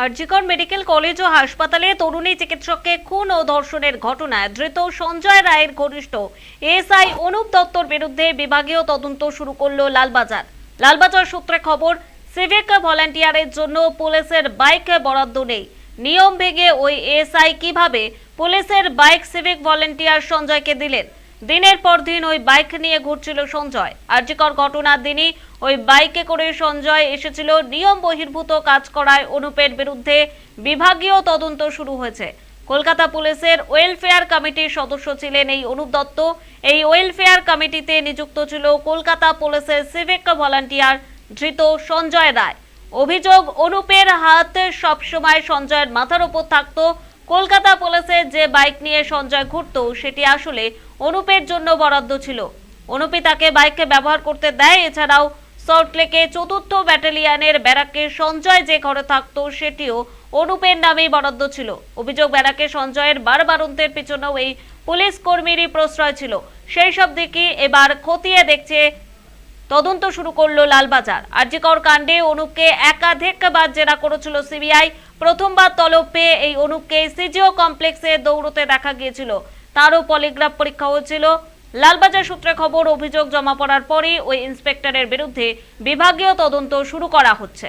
RG Kar medical college ও হাসপাতালে তরুণী চিকিৎসককে খুন ও ধর্ষণের ঘটনায় ধৃত সঞ্জয় রায়ের ঘনিষ্ঠ এসআই অনুপ দত্তর বিরুদ্ধে বিভাগীয় তদন্ত শুরু করল লালবাজার। লালবাজার সূত্রে খবর, সিভিক ভলান্টিয়ারের জন্য পুলিশের বাইক বরাদ্দ নেই। নিয়ম ভেঙে ওই এসআই কীভাবে পুলিশের বাইক সিভিক ভলান্টিয়ার সঞ্জয়কে দিলেন? দিনের পর দিন ওই বাইক নিয়ে ঘুরছিল সঞ্জয়। আর্যিকর ঘটনার দিনই ওই বাইকে করে সঞ্জয় এসেছিল। নিয়ম বহির্ভূত কাজ করায় অনুপের বিরুদ্ধে বিভাগীয় তদন্ত শুরু হয়েছে। কলকাতা পুলিশের ওয়েলফেয়ার কমিটির সদস্য ছিলেন এই অনুপ দত্ত। এই ওয়েলফেয়ার কমিটিতে নিযুক্ত ছিল কলকাতা পুলিশের সিভিক ভলান্টিয়ার ধৃত সঞ্জয় রায়। অভিযোগ, অনুপের হাত সবসময় সঞ্জয়ের মাথার উপর থাকতো। কলকাতা পুলিশের যে বাইক নিয়ে সঞ্জয় ঘুরত, সেটি আসলে অনুপের জন্য বরাদ্দ ছিল। অনুপি তাকে বাইককে ব্যবহার করতে দেয়, এছাড়াও সল্টলেকে চতুর্থ ব্যাটালিয়ানের ব্যারাকে সঞ্জয় যে ঘরে থাকতো, সেটিও অনুপের নামেই বরাদ্দ ছিল। অভিযোগ, ব্যারাকে সঞ্জয়ের বারবারন্তের পিছনেও এই পুলিশ কর্মীরই প্রশ্রয় ছিল। সেই সব দিকে এবার খতিয়ে দেখছে তদন্ত শুরু করল লালবাজার। আরজিকর কাণ্ডে অনুপকে একাধিকবার জেরা করেছিল সিবিআই। প্রথমবার তলব পেয়ে এই অনুপকে সিজিও কমপ্লেক্সে দৌড়তে দেখা গিয়েছিল। তারও পলিগ্রাফ পরীক্ষা হয়েছিল। লালবাজার সূত্রে খবর, অভিযোগ জমা পড়ার পরই ওই ইন্সপেক্টরের বিরুদ্ধে বিভাগীয় তদন্ত শুরু করা হচ্ছে।